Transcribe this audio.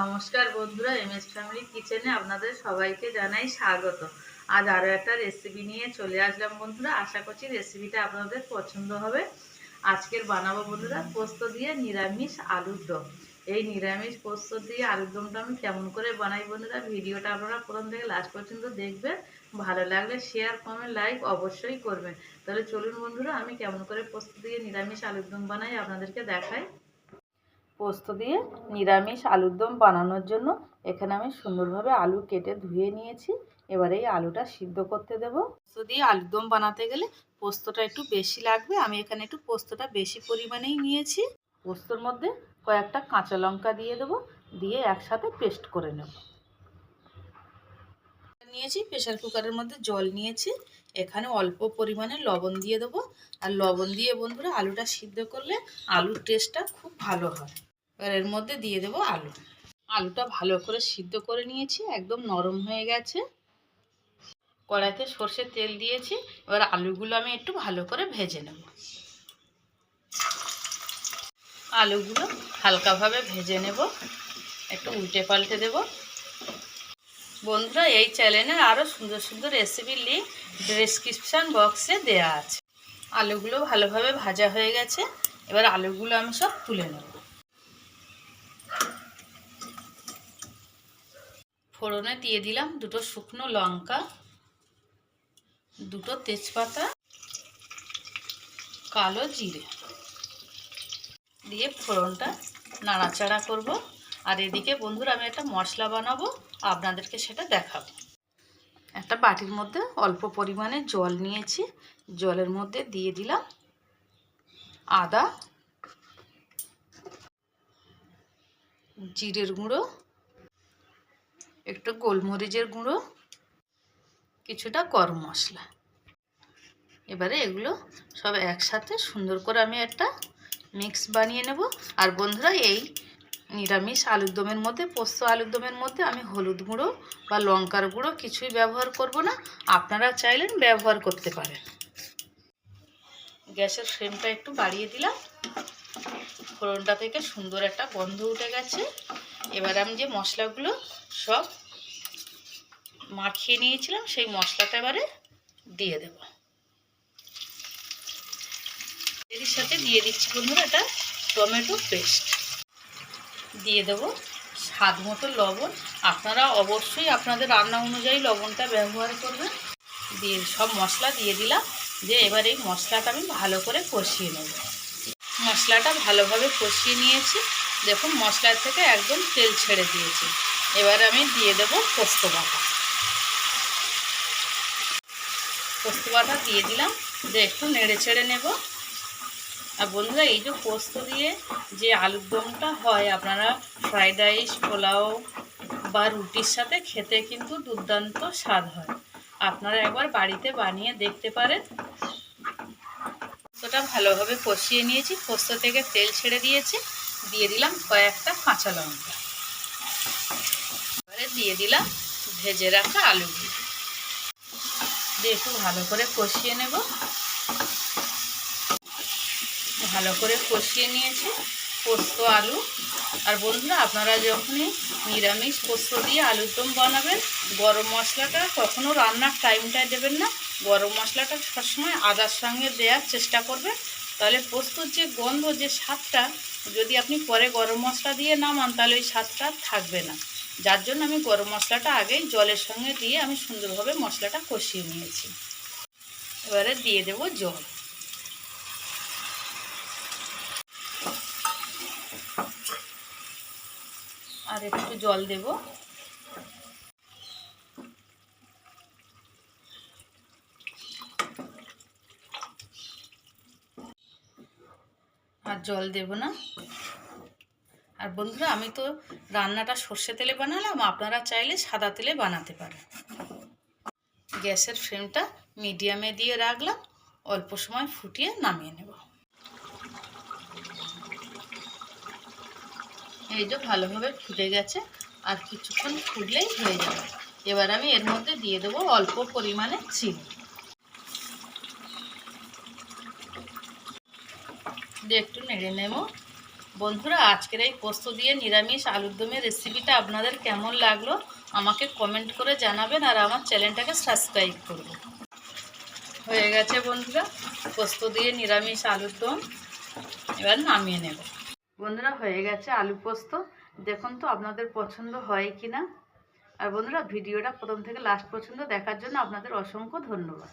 নমস্কার বন্ধুরা M S family কিচেনে আপনাদের সবাইকে জানাই স্বাগত। আজ আরও একটা রেসিপি নিয়ে চলে আসলাম বন্ধুরা, আশা করছি রেসিপিটা আপনাদের পছন্দ হবে। আজকের বানাবো বন্ধুরা, পোস্ত দিয়ে নিরামিষ আলুর দম। এই নিরামিষ পোস্ত দিয়ে আলুর দমটা আমি কেমন করে বানাই বন্ধুরা, ভিডিওটা আপনারা প্রথম থেকে লাস্ট পর্যন্ত দেখবেন। ভালো লাগলে শেয়ার কমেন্ট লাইক অবশ্যই করবেন। তাহলে চলুন বন্ধুরা, আমি কেমন করে পোস্ত দিয়ে নিরামিষ আলুর দম বানাই আপনাদেরকে দেখাই। পোস্ত দিয়ে নিরামিষ আলুর দম বানানোর জন্য এখানে আমি সুন্দরভাবে আলু কেটে ধুয়ে নিয়েছি। এবারে এই আলুটা সিদ্ধ করতে দেব। পোস্ত দিয়ে আলুর দম বানাতে গেলে পোস্তটা একটু বেশি লাগবে। আমি এখানে একটু পোস্তটা বেশি পরিমাণেই নিয়েছি। পোস্তর মধ্যে কয়েকটা কাঁচা লঙ্কা দিয়ে দেবো, দিয়ে একসাথে পেস্ট করে নেব। নিয়েছি প্রেশার কুকারের মধ্যে জল নিয়েছি। এখানে অল্প পরিমাণে লবণ দিয়ে দেবো। আর লবণ দিয়ে বন্ধুরা, আলুটা সিদ্ধ করলে আলুর টেস্টটা খুব ভালো হয়। এবার এর মধ্যে দিয়ে দেবো আলু। আলুটা ভালো করে সিদ্ধ করে নিয়েছি, একদম নরম হয়ে গেছে। কড়াইতে সর্ষের তেল দিয়েছি, এবার আলুগুলো আমি একটু ভালো করে ভেজে নেব। আলুগুলো হালকাভাবে ভেজে নেব, একটু উল্টে পাল্টে দেব। বন্ধুরা, এই চ্যানেলে আরও সুন্দর সুন্দর রেসিপির লিঙ্ক ডেসক্রিপশান বক্সে দেয়া আছে। আলুগুলো ভালোভাবে ভাজা হয়ে গেছে, এবার আলুগুলো আমি সব তুলে নেব। ফোড়নে দিয়ে দিলাম দুটো শুকনো লঙ্কা, দুটো তেজপাতা, কালো জিরে। দিয়ে ফোড়নটা নাড়াচাড়া করব। আর এদিকে বন্ধুরা আমি একটা মশলা বানাবো, আপনাদেরকে সেটা দেখাবো। একটা বাটির মধ্যে অল্প পরিমাণে জল নিয়েছি। জলের মধ্যে দিয়ে দিলাম আদা, জিরের গুঁড়ো একটু গোলমরিচের গুঁড়ো, কিছুটা গরম মশলা। এবারে এগুলো সব একসাথে সুন্দর করে আমি একটা মিক্স বানিয়ে নেব। আর বন্ধুরা, এই নিরামিষ আলুর দমের মধ্যে, পোস্ত আলুর দমের মধ্যে আমি হলুদ গুঁড়ো বা লঙ্কার গুঁড়ো কিছুই ব্যবহার করব না। আপনারা চাইলেন ব্যবহার করতে পারেন। গ্যাসের ফ্লেমটা একটু বাড়িয়ে দিলাম। ফোড়নটা থেকে সুন্দর একটা গন্ধ উঠে গেছে। এবার আমি যে মশলাগুলো সব মাখিয়ে নিয়েছিলাম, সেই মশলাটা এবারে দিয়ে দেব। এর সাথে দিয়ে দিচ্ছি বন্ধুরা এটা টমেটো পেস্ট। দিয়ে দেব স্বাদ মতো লবণ। আপনারা অবশ্যই আপনাদের রান্না অনুযায়ী লবণটা ব্যবহার করবেন। দিয়ে সব মশলা দিয়ে দিলাম। যে এবার এই মশলাটা আমি ভালো করে কষিয়ে নেব। মশলাটা ভালোভাবে কষিয়ে নিয়েছি। দেখুন, মশলার থেকে একদম তেল ছেড়ে দিয়েছি। এবার আমি দিয়ে দেব পোস্ত বাটা। পোস্ত বাটা দিয়ে দিলাম যে একটু নেড়ে ছেড়ে নেব। আর বন্ধুরা, এই যে পোস্ত দিয়ে যে আলুর দমটা হয়, আপনারা ফ্রাইড রাইস, পোলাও বা রুটির সাথে খেতে কিন্তু দুর্দান্ত স্বাদ হয়। আপনারা একবার বাড়িতে বানিয়ে দেখতে পারেন। পোস্তটা ভালোভাবে কষিয়ে নিয়েছি, পোস্ত থেকে তেল ছেড়ে দিয়েছি। দিয়ে দিলাম কয়েকটা কাঁচা লঙ্কা। এবারে দিয়ে দিলাম ভেজে রাখা আলুগুলো। দিয়ে একটু ভালো করে কষিয়ে নেব। ভালো করে কষিয়ে নিয়েছি পোস্ত আলু। আর বন্ধুরা, আপনারা যখনই নিরামিষ পোস্ত দিয়ে আলুর দম বানাবেন, গরম মশলাটা কখনও রান্নার টাইমটায় দেবেন না। গরম মশলাটা সবসময় আদার সঙ্গে দেওয়ার চেষ্টা করবেন। তাহলে পোস্তর যে গন্ধ, যে স্বাদটা যদি আপনি পরে গরম মশলা দিয়ে নামান, তাহলে ওই স্বাদটা থাকবে না। যার জন্য আমি গরম মশলাটা আগেই জলের সঙ্গে দিয়ে আমি সুন্দরভাবে মশলাটা কষিয়ে নিয়েছি। এবারে দিয়ে দেব জল। আর একটু জল দেব। আর জল দেব না। আর বন্ধুরা, আমি তো রান্নাটা সর্ষে তেলে বানালাম, আপনারা চাইলে সাদা তেলে বানাতে পারেন। গ্যাসের ফ্লেমটা মিডিয়ামে দিয়ে রাখলাম, অল্প সময় ফুটিয়ে নামিয়ে নেব। এই যে ভালোভাবে ফুটে গেছে, আর কিছুক্ষণ ফুটলেই হয়ে যাবে। এবার আমি এর মধ্যে দিয়ে দেবো অল্প পরিমাণে চিনি। দিয়ে একটু নেড়ে নেব। বন্ধুরা, আজকের এই পোস্ত দিয়ে নিরামিষ আলুর দমের রেসিপিটা আপনাদের কেমন লাগল আমাকে কমেন্ট করে জানাবেন আর আমার চ্যানেলটাকে সাবস্ক্রাইব করবেন। হয়ে গেছে বন্ধুরা, পোস্ত দিয়ে নিরামিষ আলুর দম। এবার নামিয়ে নেব। বন্ধুরা, হয়ে গেছে আলু পোস্ত। দেখুন তো আপনাদের পছন্দ হয় কি না আর বন্ধুরা, ভিডিওটা প্রথম থেকে লাস্ট পর্যন্ত দেখার জন্য আপনাদের অসংখ্য ধন্যবাদ।